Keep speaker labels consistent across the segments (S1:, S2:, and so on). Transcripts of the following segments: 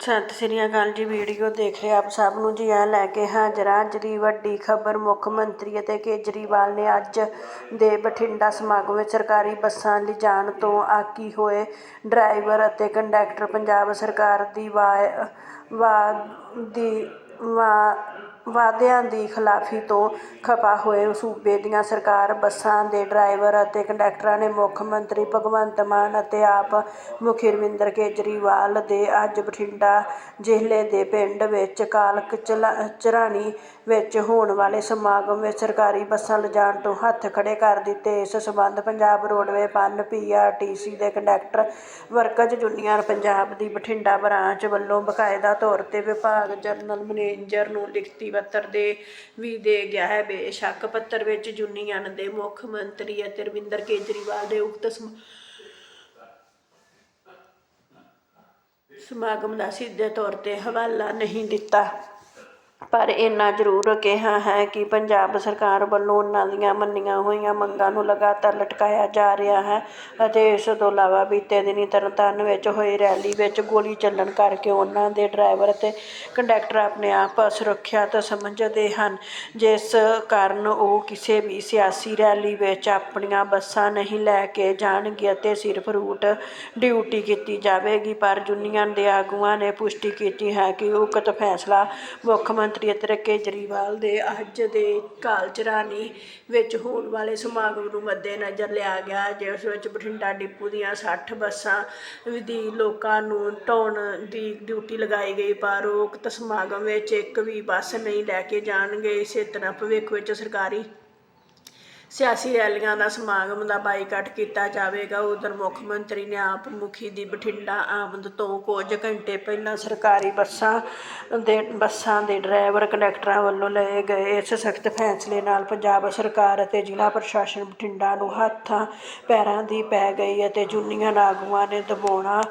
S1: ਸਤਿ ਸ੍ਰੀ ਅਕਾਲ ਜੀ ਵੀਡੀਓ ਦੇਖ ਰਹੇ ਆਪ ਸਭ ਨੂੰ। ਜੀ ਆ ਲੈ ਕੇ ਹਾਜ਼ਰ ਹਾਂ। ਅੱਜ ਦੀ ਵੱਡੀ ਖਬਰ ਮੁੱਖ ਮੰਤਰੀ ਅਤੇ ਕੇਜਰੀਵਾਲ ਨੇ ਅੱਜ ਦੇ ਬਠਿੰਡਾ ਸਮਾਗਮ ਵਿੱਚ ਸਰਕਾਰੀ ਬੱਸਾਂ ਲਿਜਾਣ ਤੋਂ ਆਕੀ ਹੋਏ ਡਰਾਈਵਰ ਅਤੇ ਕੰਡਕਟਰ ਪੰਜਾਬ ਸਰਕਾਰ ਦੀ ਵਾ- ਵਾ ਦੀ ਵਾ- ਵਾਅਦਿਆਂ ਦੀ ਖਿਲਾਫੀ ਤੋਂ ਖਪਾ ਹੋਏ ਸੂਬੇ ਦੀਆਂ ਸਰਕਾਰ ਬੱਸਾਂ ਦੇ ਡਰਾਈਵਰ ਅਤੇ ਕੰਡਕਟਰਾਂ ਨੇ ਮੁੱਖ ਮੰਤਰੀ ਭਗਵੰਤ ਮਾਨ ਅਤੇ ਆਪ ਮੁਖੀ ਰਵਿੰਦਰ ਕੇਜਰੀਵਾਲ ਦੇ ਅੱਜ ਬਠਿੰਡਾ ਜ਼ਿਲ੍ਹੇ ਦੇ ਪਿੰਡ ਵਿੱਚ ਕਾਲਕ ਚਲਾ- ਚਰਾਣੀ ਵਿੱਚ ਹੋਣ ਵਾਲੇ ਸਮਾਗਮ ਵਿੱਚ ਸਰਕਾਰੀ ਬੱਸਾਂ ਲਿਜਾਣ ਤੋਂ ਹੱਥ ਖੜੇ ਕਰ ਦਿੱਤੇ। ਇਸ ਸਬੰਧ ਪੰਜਾਬ ਰੋਡਵੇ ਪਨ ਪੀਆਰਟੀਸੀ ਦੇ ਕੰਡਕਟਰ ਵਰਕਜ਼ ਯੂਨੀਅਨ ਪੰਜਾਬ ਦੀ ਬਠਿੰਡਾ ਬ੍ਰਾਂਚ ਵੱਲੋਂ ਬਕਾਇਦਾ ਤੌਰ ਤੇ ਵਿਭਾਗ ਜਨਰਲ ਮੈਨੇਜਰ ਨੂੰ ਲਿਖਤੀ ਪੱਤਰ ਦੇ ਵੀ ਦੇ ਗਿਆ ਹੈ। ਬੇਸ਼ੱਕ ਪੱਤਰ ਵਿੱਚ ਯੂਨੀਅਨ ਦੇ ਮੁੱਖ ਮੰਤਰੀ ਅਤੇ ਰਵਿੰਦਰ ਕੇਜਰੀਵਾਲ ਦੇ ਉਕਤ ਸਮਾਗਮ ਦਾ ਸਿੱਧੇ ਤੌਰ ਤੇ ਹਵਾਲਾ ਨਹੀਂ ਦਿੱਤਾ। ਪਰ ਇੰਨਾ ਜ਼ਰੂਰ ਕਿਹਾ ਹੈ ਕਿ ਪੰਜਾਬ ਸਰਕਾਰ ਵੱਲੋਂ ਉਹਨਾਂ ਦੀਆਂ ਮੰਨੀਆਂ ਹੋਈਆਂ ਮੰਗਾਂ ਨੂੰ ਲਗਾਤਾਰ ਲਟਕਾਇਆ ਜਾ ਰਿਹਾ ਹੈ ਅਤੇ ਇਸ ਤੋਂ ਇਲਾਵਾ ਬੀਤੇ ਦਿਨੀ ਤਰਨਤਾਰਨ ਵਿੱਚ ਹੋਈ ਰੈਲੀ ਵਿੱਚ ਗੋਲੀ ਚੱਲਣ ਕਰਕੇ ਉਹਨਾਂ ਦੇ ਡਰਾਈਵਰ ਅਤੇ ਕੰਡਕਟਰ ਆਪਣੇ ਆਪ ਸੁਰੱਖਿਅਤ ਸਮਝਦੇ ਹਨ, ਜਿਸ ਕਾਰਨ ਉਹ ਕਿਸੇ ਵੀ ਸਿਆਸੀ ਰੈਲੀ ਵਿੱਚ ਆਪਣੀਆਂ ਬੱਸਾਂ ਨਹੀਂ ਲੈ ਕੇ ਜਾਣਗੇ ਅਤੇ ਸਿਰਫ ਰੂਟ ਡਿਊਟੀ ਕੀਤੀ ਜਾਵੇਗੀ। ਪਰ ਯੂਨੀਅਨ ਦੇ ਆਗੂਆਂ ਨੇ ਪੁਸ਼ਟੀ ਕੀਤੀ ਹੈ ਕਿ ਉਕਤ ਫੈਸਲਾ ਮੁੱਖ ਮੰਤਰੀ ਅਤੇ ਕੇਜਰੀਵਾਲ ਦੇ ਅੱਜ ਦੇ ਕਾਲਚਰਾਨੀ ਵਿੱਚ ਹੋਣ ਵਾਲੇ ਸਮਾਗਮ ਨੂੰ ਮੱਦੇਨਜ਼ਰ ਲਿਆ ਗਿਆ, ਜਿਸ ਵਿੱਚ ਬਠਿੰਡਾ ਡਿਪੂ ਦੀਆਂ 60 ਬੱਸਾਂ ਦੀ ਲੋਕਾਂ ਨੂੰ ਢੋਣ ਦੀ ਡਿਊਟੀ ਲਗਾਈ ਗਈ, ਪਰ ਉਕਤ ਸਮਾਗਮ ਵਿੱਚ ਇੱਕ ਵੀ ਬੱਸ ਨਹੀਂ ਲੈ ਕੇ ਜਾਣਗੇ। ਇਸੇ ਤਰ੍ਹਾਂ ਭਵਿੱਖ ਵਿੱਚ ਸਰਕਾਰੀ ਸਿਆਸੀ ਰੈਲੀਆਂ ਦਾ ਸਮਾਗਮ ਦਾ ਬਾਈਕਾਟ ਕੀਤਾ ਜਾਵੇਗਾ। ਉਧਰ ਮੁੱਖ ਮੰਤਰੀ ਨੇ ਆਪ ਮੁਖੀ ਦੀ ਬਠਿੰਡਾ ਆਮਦ ਤੋਂ ਕੁਝ ਘੰਟੇ ਪਹਿਲਾਂ ਸਰਕਾਰੀ ਬੱਸਾਂ ਦੇ ਬੱਸਾਂ ਦੇ ਡਰਾਈਵਰ ਕੰਡਕਟਰਾਂ ਵੱਲੋਂ ਲਏ ਗਏ। ਇਸ ਸਖਤ ਫੈਸਲੇ ਨਾਲ ਪੰਜਾਬ ਸਰਕਾਰ ਅਤੇ ਜ਼ਿਲ੍ਹਾ ਪ੍ਰਸ਼ਾਸਨ ਬਠਿੰਡਾ ਨੂੰ ਹੱਥਾਂ ਪੈਰਾਂ ਦੀ ਪੈ ਗਈ ਅਤੇ ਯੂਨੀਅਨ ਆਗੂਆਂ ਨੇ ਦਬਾਉਣਾ,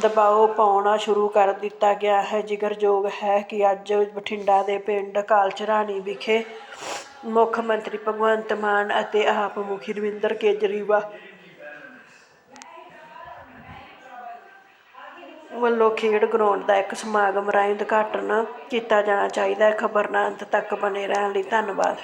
S1: ਦਬਾਓ ਪਾਉਣਾ ਸ਼ੁਰੂ ਕਰ ਦਿੱਤਾ ਗਿਆ ਹੈ। ਜ਼ਿਕਰਯੋਗ ਹੈ ਕਿ ਅੱਜ ਬਠਿੰਡਾ ਦੇ ਪਿੰਡ ਕਾਲਚਰਾਣੀ ਵਿਖੇ ਮੁੱਖ ਮੰਤਰੀ ਭਗਵੰਤ ਮਾਨ ਅਤੇ ਆਪ ਮੁਖੀ ਰਵਿੰਦਰ ਕੇਜਰੀਵਾਲ ਵੱਲੋਂ ਖੇਡ ਗਰਾਊਂਡ ਦਾ ਇੱਕ ਸਮਾਗਮ ਰਾਹੀਂ ਉਦਘਾਟਨ ਕੀਤਾ ਜਾਣਾ ਚਾਹੀਦਾ ਹੈ। ਖਬਰ ਨਾਲ ਅੰਤ ਤੱਕ ਬਣੇ ਰਹਿਣ ਲਈ ਧੰਨਵਾਦ।